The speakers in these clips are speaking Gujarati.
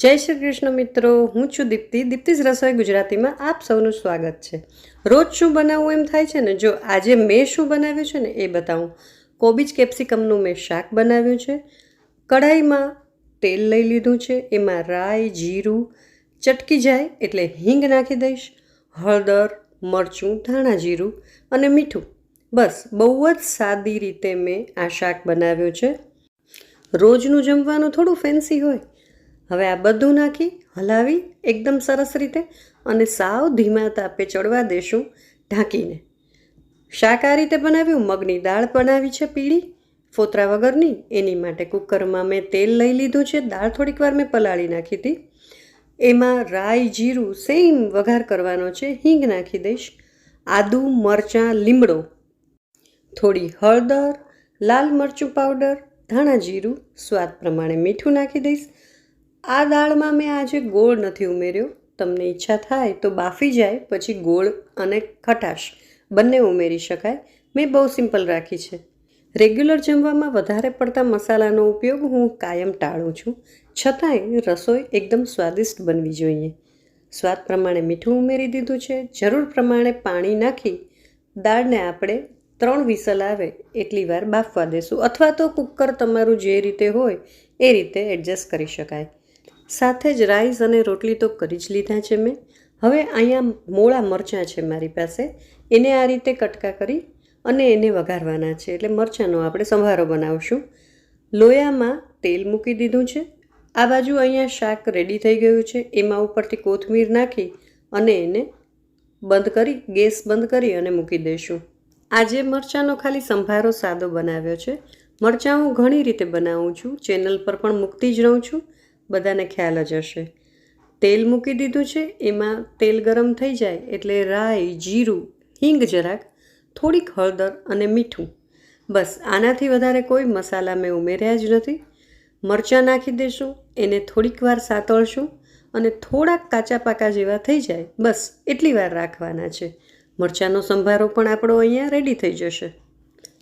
જય શ્રી કૃષ્ણ મિત્રો, હું છું દીપ્તિ. દીપ્તિસ રસોઈ ગુજરાતીમાં આપ સૌનું સ્વાગત છે. રોજ શું બનાવવું એમ થાય છે ને, જો આજે મેં શું બનાવ્યું છે ને એ બતાવું. કોબીજ કેપ્સિકમનું મેં શાક બનાવ્યું છે. કઢાઈમાં તેલ લઈ લીધું છે. એમાં રાઈ, જીરું ચટકી જાય એટલે હિંગ નાખી દઈશ. હળદર, મરચું, ધાણા જીરું અને મીઠું. બસ, બહુ જ સાદી રીતે મેં આ શાક બનાવ્યું છે. રોજનું જમવાનું થોડું ફેન્સી હોય. હવે આ બધું નાખી, હલાવી, એકદમ સરસ રીતે અને સાવ ધીમા તાપે ચડવા દેશું ઢાંકીને. શાક આ રીતે બનાવ્યું? મગની દાળ બનાવી છે પીળી. ફોતરા વગરની? એની માટે કુકરમાં મેં તેલ લઈ લીધું છે. દાળ થોડીક વાર મેં પલાળી નાખી હતી. એમાં રાઈ જીરું સેમ વઘાર કરવાનો છે. હિંગ નાખી દઈશ. આદું, મરચાં, લીમડો. થોડી હળદર, લાલ મરચું પાવડર, ધાણા જીરું. સ્વાદ પ્રમાણે મીઠું નાખી દઈશ. આ દાળમાં મેં આજે ગોળ નથી ઉમેર્યો. તમને ઈચ્છા થાય તો બાફી જાય, પછી ગોળ અને ખટાશ બંને ઉમેરી શકાય. મેં બહુ સિમ્પલ રાખી છે. રેગ્યુલર જમવામાં વધારે પડતા મસાલાનો ઉપયોગ હું કાયમ ટાળું છું. છતાંય રસોઈ એકદમ સ્વાદિષ્ટ બનવી જોઈએ. સ્વાદ પ્રમાણે મીઠું ઉમેરી દીધું છે. જરૂર પ્રમાણે પાણી નાખી દાળને આપણે ત્રણ વિસલ આવે એટલી વાર બાફવા દેશું. અથવા તો કુકર તમારું જે રીતે હોય એ રીતે એડજસ્ટ કરી શકાય. સાથે જ રાઈસ અને રોટલી તો કરી જ લીધા છે મેં. હવે અહીંયા મોળા મરચાં છે મારી પાસે. એને આ રીતે કટકા કરી અને એને વઘારવાના છે. એટલે મરચાંનો આપણે સંભારો બનાવશું. લોયામાં તેલ મૂકી દીધું છે. આ બાજુ અહીંયા શાક રેડી થઈ ગયું છે. એમાં ઉપરથી કોથમીર નાખી અને એને બંધ કરી, ગેસ બંધ કરી અને મૂકી દઈશું. આજે મરચાંનો ખાલી સંભારો સાદો બનાવ્યો છે. મરચાં હું ઘણી રીતે બનાવું છું. ચેનલ પર પણ મૂકતી જ રહું છું. બધાને ખ્યાલ જ હશે. તેલ મૂકી દીધું છે, એમાં તેલ ગરમ થઈ જાય એટલે રાઈ, જીરું, હિંગ જરાક, થોડીક હળદર અને મીઠું. બસ, આનાથી વધારે કોઈ મસાલા મેં ઉમેર્યા જ નથી. મરચાં નાખી દઈશું એને થોડીક વાર સાતળશું અને થોડાક કાચા પાકા જેવા થઈ જાય. બસ, એટલી વાર રાખવાના છે. મરચાંનો સંભારો પણ આપણો અહીંયા રેડી થઈ જશે.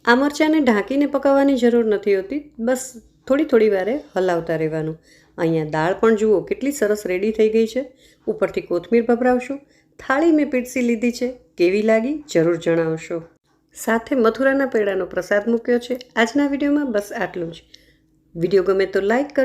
આ મરચાંને ઢાંકીને પકાવવાની જરૂર નથી હોતી. બસ થોડી થોડી વારે હલાવતા રહેવાનું. અહીંયા દાળ પણ જુઓ, કેટલી સરસ રેડી થઈ ગઈ છે. ઉપરથી કોથમીર ભભરાવશું. થાળી મેં પીરસી લીધી છે. કેવી લાગી? જરૂર જણાવશો. સાથે મથુરાના પેડાનો પ્રસાદ મૂક્યો છે. આજના વિડીયોમાં બસ આટલું જ. વીડિયો ગમે તો લાઈક કરજો